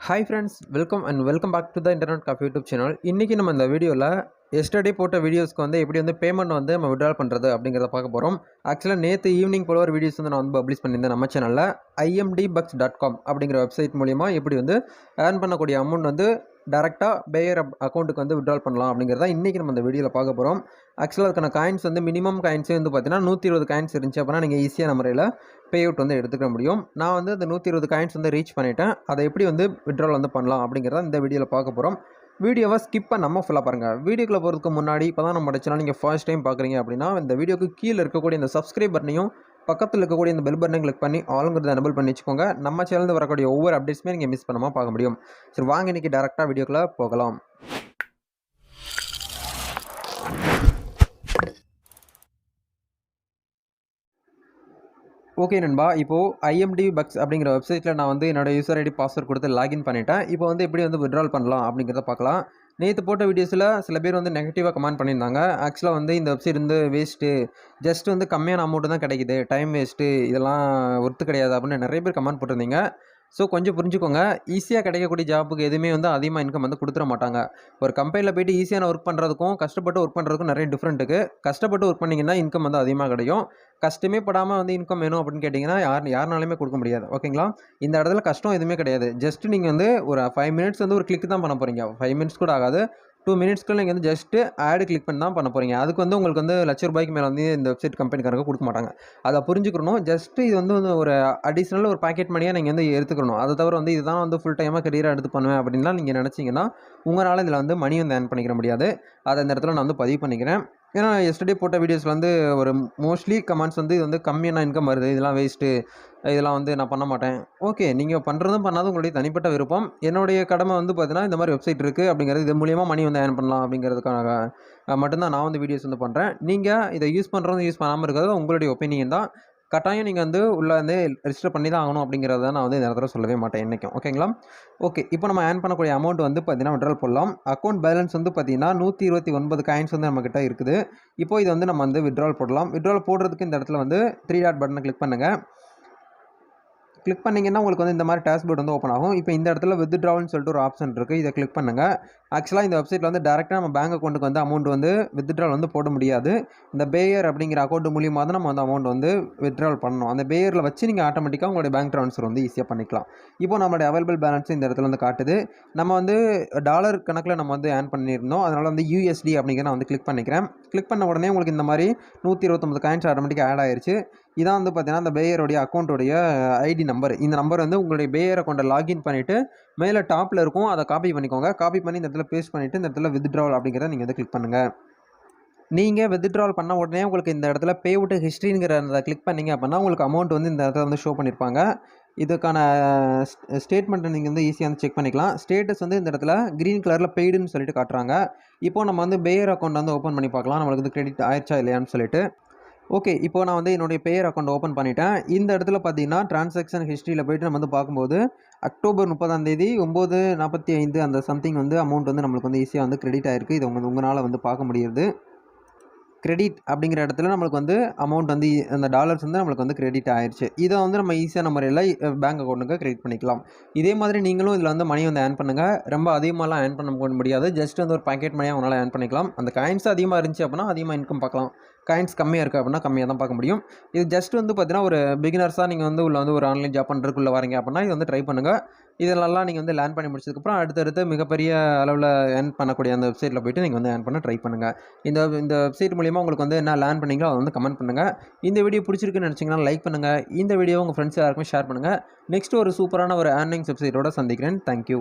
Hi friends welcome and welcome back to the internet coffee YouTube channel இன்றைக்கி நம்ம இந்த வீடியோவில் எஸ்டர்டே போட்ட வீடியோஸ்க்கு வந்து எப்படி வந்து பேமெண்ட் வந்து நம்ம விட்ரால் பண்ணுறது அப்படிங்கிறத பார்க்க போகிறோம் ஆக்சுவலாக நேற்று ஈவினிங் போல ஒரு வீடியோஸ் வந்து நான் வந்து பப்ளிஷ் பண்ணியிருந்தேன் நம்ம சேனலில் ஐஎம்டி பக்ஸ் டாட் காம் அப்படிங்கிற வெப்சைட் மூலிமா எப்படி வந்து ஏர்ன் பண்ணக்கூடிய அமௌண்ட் வந்து டேரெக்டாக பேயர் அக்கௌண்ட்டுக்கு வந்து விட்ரால் பண்ணலாம் அப்படிங்கிறத இன்றைக்கி நம்ம அந்த வீடியோவில் பார்க்க போகிறோம் ஆக்சுவலாக அதுக்கான காயின்ஸ் வந்து மினிமம் காயின்ஸே வந்து பார்த்தீங்கன்னா நூற்றி இருபது காயின்ஸ் இருந்துச்சு அப்படின்னா நீங்கள் ஈஸியான முறையில் பே அவுட் வந்து எடுத்துக்க முடியும். நான் வந்து அந்த நூற்றி இருபது காயின்ஸ் வந்து ரீச் பண்ணிவிட்டேன் அதை எப்படி வந்து விட்ரால் வந்து பண்ணலாம் அப்படிங்கிறத இந்த வீடியோவில் பார்க்க போகிறோம் வீடியோவை ஸ்கிப் பண்ணாமல் ஃபுல்லாக பாருங்கள் வீடியோக்குள்ளே போகிறதுக்கு முன்னாடி இப்போ தான் நம்ம சேனல் நீங்கள் ஃபர்ஸ்ட் டைம் பார்க்குறீங்க அப்படின்னா இந்த வீடியோக்கு கீழே இருக்கக்கூடிய இந்த சப்ஸ்கிரைப் பட்டனையும் பக்கத்தில் இருக்கக்கூடிய இந்த பெல் பட்டனை கிளிக் பண்ணி ஆளுங்கிறத எனபிள் பண்ணி வச்சுக்கோங்க. நம்ம சேனலில் வரக்கூடிய ஒவ்வொரு அப்டேட்ஸுமே நீங்கள் மிஸ் பண்ணாமல் பார்க்க முடியும். சரி வாங்க இன்றைக்கி டேரெக்டாக வீடியோக்குள்ளே போகலாம். ஓகே நண்பா இப்போது ஐஎம்டி பக்ஸ் அப்படிங்கிற வெப்சைட்டில் நான் வந்து என்னோடய யூசர் ஐடி பாஸ்வேர்ட் கொடுத்து லாகின் பண்ணிட்டேன். இப்போ வந்து எப்படி வந்து விட்ரால் பண்ணலாம் அப்படிங்கிறத பார்க்கலாம். நேற்று போட்ட வீடியோஸில் சில பேர் வந்து நெகட்டிவாக கமெண்ட் பண்ணியிருந்தாங்க. ஆக்சுவலாக வந்து இந்த வெப்சைட் வந்து வேஸ்ட்டு ஜஸ்ட் வந்து கம்மியான அமௌண்ட்டு தான் கிடைக்குது. டைம் வேஸ்ட்டு இதெல்லாம் ஒர்த்து கிடையாது அப்படின்னு நிறைய பேர் கமெண்ட் போட்டிருந்தீங்க. ஸோ கொஞ்சம் புரிஞ்சுக்கோங்க. ஈஸியாக கிடைக்கக்கூடிய ஜாப்புக்கு எதுவுமே வந்து அதிகமாக இன்கம் வந்து கொடுத்துட மாட்டாங்க. ஒரு கம்பெனியில் போயிட்டு ஈஸியான ஒர்க் பண்ணுறதுக்கும் கஷ்டப்பட்டு ஒர்க் பண்ணுறதுக்கும் நிறைய டிஃப்ரெண்ட் இருக்குது கஷ்டப்பட்டு ஒர்க் பண்ணிங்கன்னா இன்கம் வந்து அதிகமாக கிடைக்கும் கஷ்டமே படாமல் வந்து இன்கம் வேணும் அப்படின்னு கேட்டிங்கன்னா யார் யாருனாலுமே கொடுக்க முடியாது. ஓகேங்களா இந்த இடத்துல கஷ்டம் எதுவுமே கிடையாது. ஜஸ்ட் நீங்கள் வந்து ஒரு ஃபைவ் மினிட்ஸ் வந்து ஒரு கிளிக் தான் பண்ண போகிறீங்க ஃபைவ் மினிட்ஸ் கூட ஆகாது. டூ மினிட்ஸ்க்குள்ள நீங்கள் வந்து ஜஸ்ட்டு ஆடு கிளிக் பண்ணி தான் பண்ண போகிறீங்க அதுக்கு வந்து உங்களுக்கு வந்து லட்ச ரூபாய்க்கு மேலே வந்து இந்த வெப்சைட் கம்பெனிக்காரங்க கொடுக்க மாட்டாங்க. அதை புரிஞ்சுக்கணும். ஜஸ்ட்டு இது வந்து வந்து ஒரு அடிஷ்னல் ஒரு பாக்கெட் மணியாக நீங்கள் வந்து எடுத்துக்கணும். அதை தவிர வந்து இதுதான் வந்து ஃபுல் டைமாக கரியராக எடுத்து பண்ணுவேன் அப்படின்லாம் நீங்கள் நினச்சிங்கன்னா உங்களால் இதில் வந்து மணி வந்து ஏர்ன் பண்ணிக்கிற முடியாது. அதை இந்த இடத்துல நான் வந்து பதிவு பண்ணிக்கிறேன். ஏன்னா எஸ்டர்டே போட்ட வீடியோஸில் வந்து ஒரு மோஸ்ட்லி கமெண்ட்ஸ் வந்து இது வந்து கம்மியான இன்கம் வருது இதெல்லாம் வேஸ்ட்டு இதெல்லாம் வந்து நான் பண்ண மாட்டேன். ஓகே நீங்கள் பண்ணுறதும் பண்ணாதும் உங்களுடைய தனிப்பட்ட விருப்பம். என்னுடைய கடமை வந்து பார்த்தீங்கன்னா இந்த மாதிரி வெப்சைட் இருக்குது அப்படிங்கிறது இது மூலியமாக மணி வந்து ஏர்ன் பண்ணலாம் அப்படிங்கிறதுக்காக மட்டும்தான் நான் வந்து வீடியோஸ் வந்து பண்ணுறேன் நீங்கள் இதை யூஸ் பண்ணுறதும் யூஸ் பண்ணாமல் இருக்கிறது உங்களுடைய ஒப்பீனியன் தான். கட்டாயம் நீங்கள் வந்து உள்ளே வந்து ரிஜிஸ்டர் பண்ணி தான் ஆகணும் அப்படிங்கிறத நான் வந்து இந்த இடத்துல சொல்லவே மாட்டேன் என்றைக்கும் ஓகேங்களா ஓகே இப்போ நம்ம ஏர்ன் பண்ணக்கூடிய அமௌண்ட் வந்து பார்த்தீங்கன்னா விட்ரால் போடலாம். அக்கௌண்ட் பேலன்ஸ் வந்து பார்த்தீங்கன்னா நூற்றி இருபத்தி ஒன்பது காயின்ஸ் வந்து நம்மக்கிட்ட இருக்குது. இப்போ இது வந்து நம்ம வந்து விட்ரால் போடலாம். விட்ரால் போடுறதுக்கு இந்த இடத்துல வந்து த்ரீ டாட் பட்டனை கிளிக் பண்ணுங்கள் கிளிக் பண்ணிங்கன்னா உங்களுக்கு வந்து இந்த மாதிரி டேஷ்போர்ட் வந்து ஓப்பன் ஆகும். இப்போ இந்த இடத்துல வித்ட்ராவல்னு சொல்லிட்டு ஒரு ஆப்ஷன் இருக்குது இதை கிளிக் பண்ணுங்கள் ஆக்சுவலாக இந்த வெப்சைட்டில் வந்து டேரெக்டாக நம்ம பேங்க் அக்கௌண்ட்டுக்கு வந்து அமௌண்ட் வந்து வித்ட்ரால் வந்து போட முடியாது. இந்த பேயர் அப்படிங்கிற அக்கௌண்ட் மூலியமாக தான் நம்ம வந்து அமௌண்ட் வந்து வித்ட்ரால் பண்ணணும். அந்த பேயரில் வச்சு நீங்கள் ஆட்டோமேட்டிக்காக உங்களுடைய பேங்க் ட்ரான்ஸ்ஃபர் வந்து ஈஸியாக பண்ணிக்கலாம். இப்போ நம்மளுடைய அவைலபிள் பேலன்ஸ் இந்த இடத்துல வந்து காட்டுது. நம்ம வந்து டாலர் கணக்கில் நம்ம வந்து ஏர்ன் பண்ணியிருந்தோம். அதனால் வந்து யூஎஸ்டி அப்படிங்கிற நான் வந்து கிளிக் பண்ணிக்கிறேன். கிளிக் பண்ண உடனே உங்களுக்கு இந்த மாதிரி நூற்றி இருபத்தொம்பது காயின்ஸ் ஆட்டோமேட்டிக்காக ஆட் ஆயிடுச்சு இதான் வந்து பார்த்தீங்கன்னா அந்த பேயருடைய அக்கௌண்ட்டுடைய ஐடி நம்பர் இந்த நம்பர் வந்து உங்களுடைய பேயர் அக்கௌண்ட்டை லாகின் பண்ணிவிட்டு மேலே டாப்பில் இருக்கும். அதை காப்பி பண்ணிக்கோங்க. காப்பி பண்ணி இந்த இடத்துல பேஸ்ட் பண்ணிவிட்டு இந்த இடத்துல வித்ட்ராவல் அப்படிங்கிறத நீங்கள் வந்து கிளிக் பண்ணுங்கள் நீங்கள் வித்ட்ரால் பண்ண உடனே உங்களுக்கு இந்த இடத்துல பே அவுட் ஹிஸ்ட்ரிங்கிற அந்த கிளிக் பண்ணிங்க அப்படின்னா உங்களுக்கு அமௌண்ட் வந்து இந்த இடத்துல வந்து ஷோ பண்ணியிருப்பாங்க இதுக்கான ஸ்டேட்மெண்ட்டை நீங்கள் வந்து ஈஸியாக வந்து செக் பண்ணிக்கலாம். ஸ்டேட்டஸ் வந்து இந்த இடத்துல க்ரீன் கலரில் பெய்டுன்னு சொல்லிட்டு காட்டுறாங்க. இப்போ நம்ம வந்து பேயர் அக்கௌண்ட் வந்து ஓப்பன் பண்ணி பார்க்கலாம். நம்மளுக்கு வந்து கிரெடிட் ஆயிடுச்சா இல்லையான்னு சொல்லிட்டு. ஓகே இப்போ நான் வந்து என்னுடைய பேர் அக்கௌண்ட் ஓப்பன் பண்ணிட்டேன். இந்த இடத்துல பார்த்தீங்கன்னா டிரான்சாக்ஷன் ஹிஸ்ட்ரியில் போய்ட்டு நம்ம வந்து பார்க்கும்போது அக்டோபர் முப்பதாம் தேதி ஒம்பது நாற்பத்தி ஐந்து அந்த சம்திங் வந்து அமௌண்ட் வந்து நம்மளுக்கு வந்து ஈஸியாக வந்து கிரெடிட் ஆகிருக்கு இது உங்கள் உங்களால் வந்து பார்க்க முடியுது கிரெடிட் அப்படிங்கிற இடத்துல நம்மளுக்கு வந்து அமௌண்ட் வந்து அந்த டாலர்ஸ் வந்து நம்மளுக்கு வந்து கிரெடிட் ஆயிடுச்சு இதை வந்து நம்ம ஈஸியான முறையில் பேங்க் அக்கௌண்ட்டுக்கு கிரெடிட் பண்ணிக்கலாம். இதே மாதிரி நீங்களும் இதில் வந்து மணி வந்து ஏர்ன் பண்ணுங்கள் ரொம்ப அதிகமாகலாம் ஏர்ன் பண்ண முடியாது. ஜஸ்ட் வந்து ஒரு பாக்கெட் மணியாக உங்களால் ஏர்ன் பண்ணிக்கலாம். அந்த காயின்ஸ் அதிகமாக இருந்துச்சு அப்படின்னா அதிகமாக இன்கம் பார்க்கலாம். காயின்ஸ் கம்மியாக இருக்குது அப்படின்னா கம்மியாக தான் பார்க்க முடியும். இது ஜஸ்ட் வந்து பார்த்தீங்கன்னா ஒரு பிகினர்ஸாக நீங்கள் வந்து உள்ள வந்து ஒரு ஆன்லைன் ஜாப் பண்ணுறதுக்குள்ளே வரீங்க அப்படின்னா இது வந்து ட்ரை பண்ணுங்கள் இதெல்லாம் நீங்கள் வந்து லேர்ன் பண்ணி முடிச்சதுக்கப்புறம் அடுத்தடுத்து மிகப்பெரிய அளவில் ஏர்ன் பண்ணக்கூடிய அந்த வெப்சைட்டில் போய்ட்டு நீங்கள் வந்து ஏர்ன் பண்ண ட்ரை பண்ணுங்கள் இந்த இந்த வெப்சைட் மூலிமா உங்களுக்கு வந்து என்ன லேர்ன் பண்ணீங்களோ அதை வந்து கமெண்ட் பண்ணுங்கள் இந்த வீடியோ பிடிச்சிருக்குன்னு நினச்சிங்கன்னா லைக் பண்ணுங்கள் இந்த வீடியோ உங்கள் ஃப்ரெண்ட்ஸ் யாருக்குமே ஷேர் பண்ணுங்கள் நெக்ஸ்ட் ஒரு சூப்பரான ஒரு ஏர்னிங்ஸ் வெப்சைட்டோட சந்திக்கிறேன். தேங்க்யூ